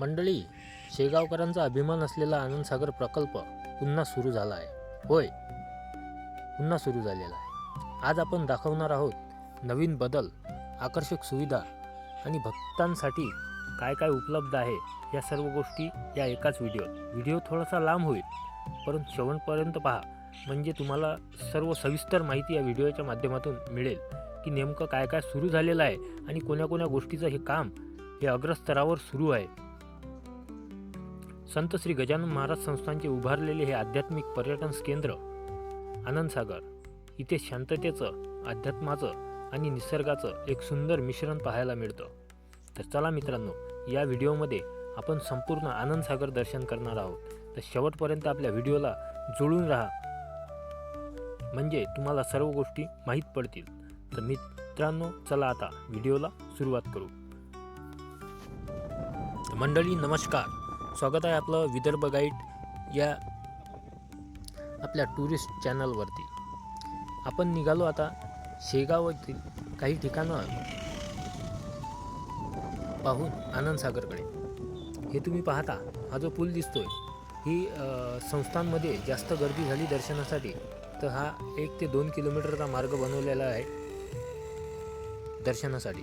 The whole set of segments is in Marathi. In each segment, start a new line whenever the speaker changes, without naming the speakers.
मंडळी शेगावकरांचा अभिमान असलेला आनंदसागर प्रकल्प पुन्हा सुरू झाला आहे होय पुन्हा सुरू झालेला आहे. आज आपण दाखवणार आहोत नवीन बदल आकर्षक सुविधा आणि भक्तांसाठी काय काय उपलब्ध आहे या सर्व गोष्टी या एकाच व्हिडिओत. व्हिडिओ थोडासा लांब होईल परंतु शेवटपर्यंत पहा. म्हणजे तुम्हाला सर्व सविस्तर माहिती या व्हिडिओच्या माध्यमातून मिळेल की नेमकं काय काय सुरू झालेलं आहे आणि कोण्या कोण्या गोष्टीचं हे काम हे अग्रस्तरावर सुरू आहे. संत श्री गजानन महाराज संस्थांचे उभारलेले हे आध्यात्मिक पर्यटन केंद्र आनंदसागर. इथे शांततेचं अध्यात्माचं आणि निसर्गाचं एक सुंदर मिश्रण पाहायला मिळतं. तर चला मित्रांनो या व्हिडिओमध्ये आपण संपूर्ण आनंदसागर दर्शन करणार आहोत. तर शेवटपर्यंत आपल्या व्हिडिओला जुळून राहा. म्हणजे तुम्हाला सर्व गोष्टी माहीत पडतील. तर मित्रांनो चला आता व्हिडिओला सुरुवात करू. मंडळी नमस्कार. स्वागत आहे आपलं विदर्भ गाईड या आपल्या टुरिस्ट चॅनलवरती. आपण निघालो आता शेगाव येथील काही ठिकाणं पाहून आनंदसागरकडे हे तुम्ही पाहता. हा जो पूल दिसतोय ही संस्थांमध्ये जास्त गर्दी झाली दर्शनासाठी तर हा एक ते दोन किलोमीटरचा मार्ग बनवलेला आहे दर्शनासाठी.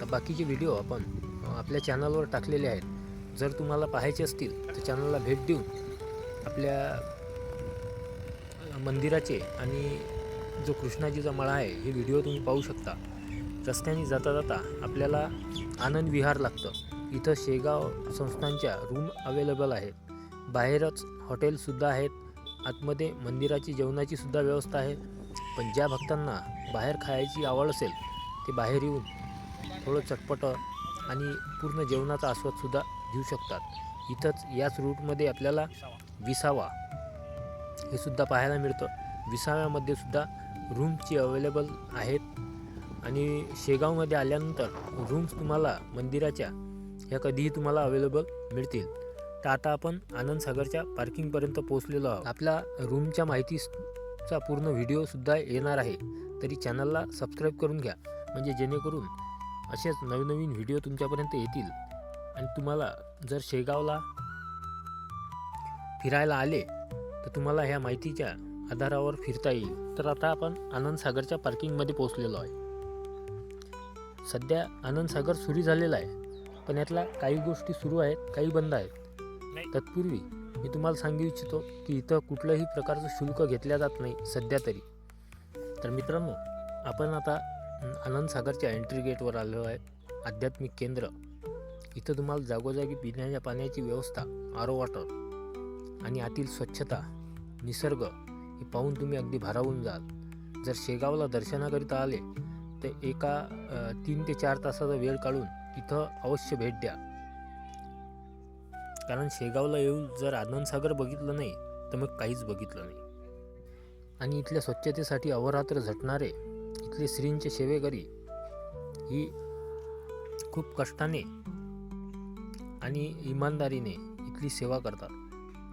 तर बाकीचे व्हिडिओ आपण आपल्या चॅनलवर टाकलेले आहेत. जर तुम्हाला पाहायचे असतील तर चॅनलला भेट देऊन आपल्या मंदिराचे आणि जो कृष्णाजीचा मळा आहे हे व्हिडिओ तुम्ही पाहू शकता. रस्त्याने जाता जाता आपल्याला आनंद विहार लागतं. इथं शेगाव संस्थांच्या रूम अवेलेबल आहेत. बाहेरच हॉटेलसुद्धा आहेत. आतमध्ये मंदिराची जेवणाची सुद्धा व्यवस्था आहे. पण ज्या भक्तांना बाहेर खायची आवड असेल ते बाहेर येऊन थोडं चटपटं आणि पूर्ण जेवणाचा आस्वादसुद्धा घेऊ शकतात. इथंच याच रूटमध्ये आपल्याला विसावा हे सुद्धा पाहायला मिळतं. विसाव्यामध्ये सुद्धा रूम्सची अवेलेबल आहेत. आणि शेगावमध्ये आल्यानंतर रूम्स तुम्हाला मंदिराच्या ह्या कधीही तुम्हाला अवेलेबल मिळतील. तर आता आपण आनंदसागरच्या पार्किंगपर्यंत पोहोचलेलो आहोत. आपल्या रूमच्या माहितीचा पूर्ण व्हिडिओसुद्धा येणार आहे. तरी चॅनलला सबस्क्राईब करून घ्या. म्हणजे जेणेकरून असेच नवीन नवीन व्हिडिओ तुमच्यापर्यंत येतील. आणि तुम्हाला जर शेगावला फिरायला आले तर तुम्हाला ह्या माहितीच्या आधारावर फिरता येईल. तर आता आपण आनंदसागरच्या पार्किंगमध्ये पोहोचलेलो आहे. सध्या आनंदसागर सुरू झालेला आहे पण यातल्या काही गोष्टी सुरू आहेत काही बंद आहेत. तत्पूर्वी मी तुम्हाला सांगू इच्छितो की इथं कुठलंही प्रकारचं शुल्क घेतल्या जात नाही सध्या तरी. तर मित्रांनो आपण आता आनंदसागरच्या एंट्री गेटवर आलो आहे. आध्यात्मिक केंद्र. इथं तुम्हाला जागोजागी पिण्याच्या पाण्याची व्यवस्था आरो वॉटर आणि आतील स्वच्छता निसर्ग हे पाहून तुम्ही अगदी भारावून जाल. जर शेगावला दर्शनाकरिता आले तर एका तीन ते चार तासाचा वेळ काढून इथं अवश्य भेट द्या. कारण शेगावला येऊन जर आनंदसागर बघितलं नाही तर मग काहीच बघितलं नाही. आणि इथल्या स्वच्छतेसाठी अवरात्र झटणारे इथली श्रींचे सेवेकरी ही खूप कष्टाने आणि इमानदारीने इथली सेवा करतात.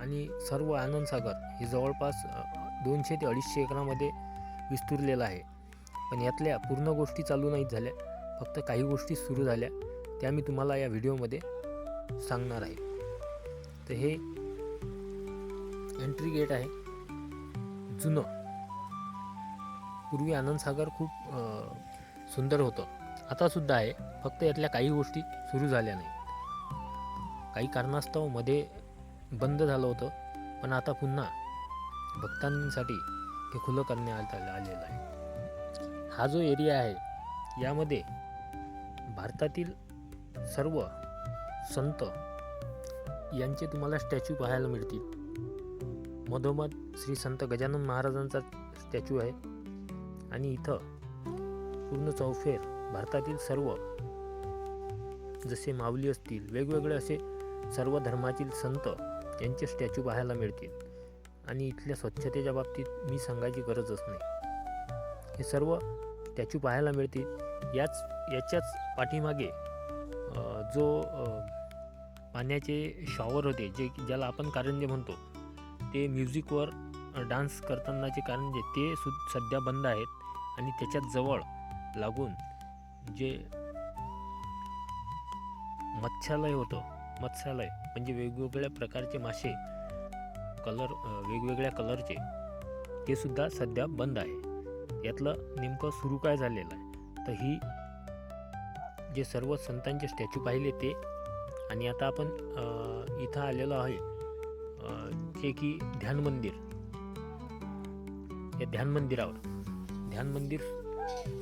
आणि सर्व आनंदसागर हे जवळपास दोनशे ते अडीचशे एकरामध्ये विस्तुरलेलं आहे. पण यातल्या पूर्ण गोष्टी चालू नाहीत झाल्या. फक्त काही गोष्टी सुरू झाल्या. त्या मी तुम्हाला या व्हिडिओमध्ये सांगणार आहे. तर हे एंट्री गेट आहे. जुनं. पूर्वी आनंदसागर खूप सुंदर होतं. आतासुद्धा आहे. फक्त यातल्या काही गोष्टी सुरू झाल्या नाही. काही कारणास्तवमध्ये बंद झालं होतं. पण आता पुन्हा भक्तांसाठी ते खुलं करण्यात आलेलं आहे. हा जो एरिया आहे यामध्ये भारतातील सर्व संत यांचे तुम्हाला स्टॅच्यू पाहायला मिळतील. मधोमध श्री संत गजानन महाराजांचा स्टॅच्यू आहे. आणि इथं पूर्ण चौफेर भारतातील सर्व जसे माऊली असतील वेगवेगळे असे सर्व धर्मातील संत यांचे स्टॅच्यू पाहायला मिळतील. आणि इथल्या स्वच्छतेच्या बाबतीत मी सांगायची गरजच नाही. हे सर्व स्टॅच्यू पाहायला मिळतील. याच याच्याच पाठीमागे जो पाण्याचे शॉवर होते जे ज्याला आपण कारंजे म्हणतो ते म्युझिकवर डान्स करतानाचे कारण जे ते सु सध्या बंद आहेत. आणि त्याच्यात जवळ लागून जे मत्स्यालय होतं मत्स्यालय म्हणजे वेगवेगळ्या प्रकारचे मासे कलर वेगवेगळ्या कलरचे ते सुद्धा सध्या बंद आहे. यातलं नेमकं सुरू काय झालेलं आहे? तर ही जे सर्व संतांचे स्टॅच्यू पाहिले ते. आणि आता आपण इथं आलेलो आहे जे की ध्यान मंदिर. या ध्यान मंदिरावर. ध्यान मंदिर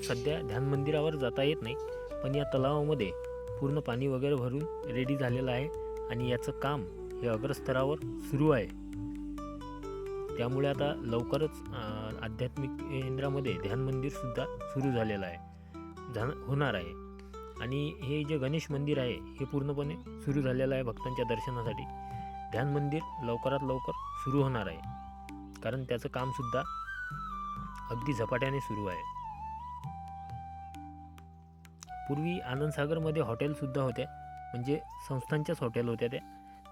सध्या ध्यान मंदिरावर जाता येत नाही पण या तलावामध्ये पूर्ण पाणी वगैरे भरून रेडी झालेलं आहे आणि याचं काम हे अग्रस्तरावर सुरू आहे. त्यामुळे आता लवकरच आध्यात्मिक केंद्रामध्ये ध्यान मंदिरसुद्धा सुरू झालेलं आहे. झा होणार आहे. आणि हे जे गणेश मंदिर आहे हे पूर्णपणे सुरू झालेलं आहे भक्तांच्या दर्शनासाठी. ध्यान मंदिर लवकरात लवकर सुरू होणार आहे. कारण त्याचं कामसुद्धा अगदी झपाट्याने सुरू आहे. पूर्वी आनंदसागरमध्ये हॉटेलसुद्धा होत्या म्हणजे संस्थांच्याच हॉटेल होत्या त्या.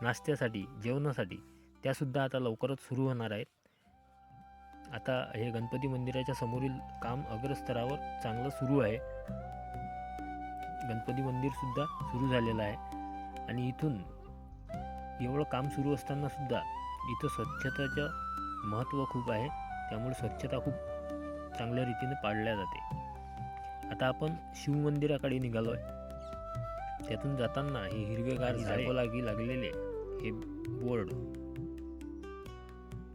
नाश्त्यासाठी जेवणासाठी त्यासुद्धा आता लवकरच सुरू होणार आहेत. आता हे गणपती मंदिराच्या समोरील काम अग्रस्तरावर चांगलं सुरू आहे. गणपती मंदिरसुद्धा सुरू झालेलं आहे. आणि इथून एवढं काम सुरू असतानासुद्धा इथं स्वच्छतेचं महत्त्व खूप आहे. त्यामुळे स्वच्छता खूप चांगल्या रीतीने पाळल्या जाते. आता आपण शिवमंदिराकडे निघालो आहे त्यातून जाताना हे हिरवेगार जागोलागी लागलेले हे बोर्ड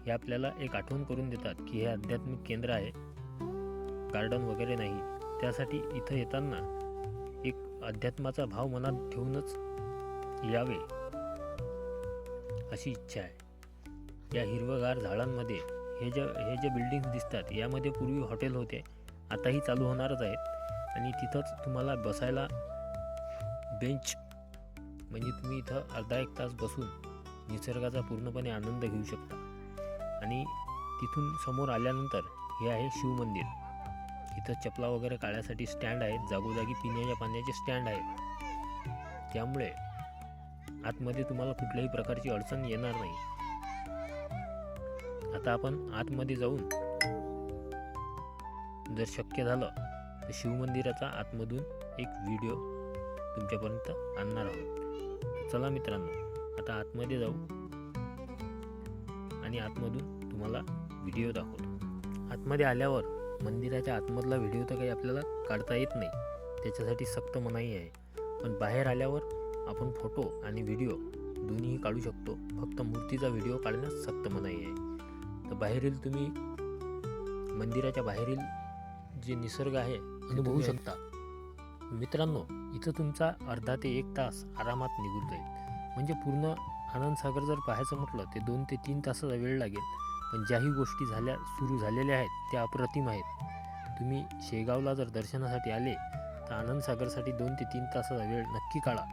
हे आपल्याला एक आठवण करून देतात की हे आध्यात्मिक केंद्र आहे. गार्डन वगैरे नाही. त्यासाठी इथं येताना एक अध्यात्माचा भाव मनात ठेवूनच यावे अशी इच्छा आहे. या हिरवगार झाडांमध्ये हे ज्या हे ज्या बिल्डिंग्स दिसतात यामध्ये पूर्वी हॉटेल होते. आताही चालू होणारच आहेत. आणि तिथंच तुम्हाला बसायला बेंच म्हणजे तुम्ही इथं अर्धा एक तास बसून निसर्गाचा पूर्णपणे आनंद घेऊ शकता. आणि तिथून समोर आल्यानंतर हे आहे शिवमंदिर इथं चपला वगैरे काढण्यासाठी स्टँड आहेत. जागोजागी पिण्याच्या पाण्याचे स्टँड आहेत. त्यामुळे आतमध्ये तुम्हाला कुठल्याही प्रकारची अडचण येणार नाही. आता आपण आतमध्ये जाऊन जर शक्य झालं तर शिवमंदिराचा आतमधून एक व्हिडिओ तुमच्यापर्यंत आणणार आहोत. चला मित्रांनो आता आतमध्ये जाऊ आणि आतमधून तुम्हाला व्हिडिओ दाखवतो. आतमध्ये आल्यावर मंदिराच्या आतमधला व्हिडिओ तर काही आपल्याला काढता येत नाही त्याच्यासाठी सक्त मनाई आहे. पण बाहेर आल्यावर आपण फोटो आणि व्हिडिओ दोन्हीही काढू शकतो. फक्त मूर्तीचा व्हिडिओ काढण्यास सक्त मनाई आहे. तर बाहेरील तुम्ही मंदिराच्या बाहेरील जे निसर्ग आहे अनुभवू शकता. मित्रांनो इथं तुमचा अर्धा ते एक तास आरामात निघून जाईल. म्हणजे पूर्ण आनंद सागर जर पाहायचं म्हटलं ते दोन ते तीन तासाचा वेळ लागेल. पण ज्याही गोष्टी झाल्या सुरू झालेल्या आहेत त्या अप्रतिम आहेत. तुम्ही शेगावला जर दर्शनासाठी आले तर आनंद सागरसाठी दोन ते तीन तासाचा वेळ नक्की काढा.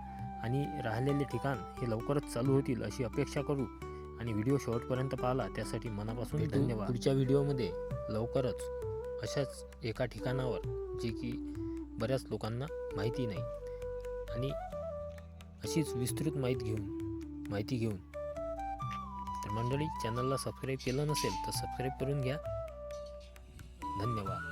आणि राहिलेले ठिकाण हे लवकरच चालू होतील अशी अपेक्षा करू. आणि व्हिडिओ शेवटपर्यंत पाहिला त्यासाठी मनापासून धन्यवाद. पुढच्या व्हिडिओमध्ये लवकरच अशाच एका ठिकाणावर जे की बऱ्याच लोकांना माहिती नाही. आणि अशीच विस्तृत माहिती घेऊन माहिती घेऊन. तर मंडळी चॅनलला सबस्क्राईब केलं नसेल तर सबस्क्राईब करून घ्या. धन्यवाद.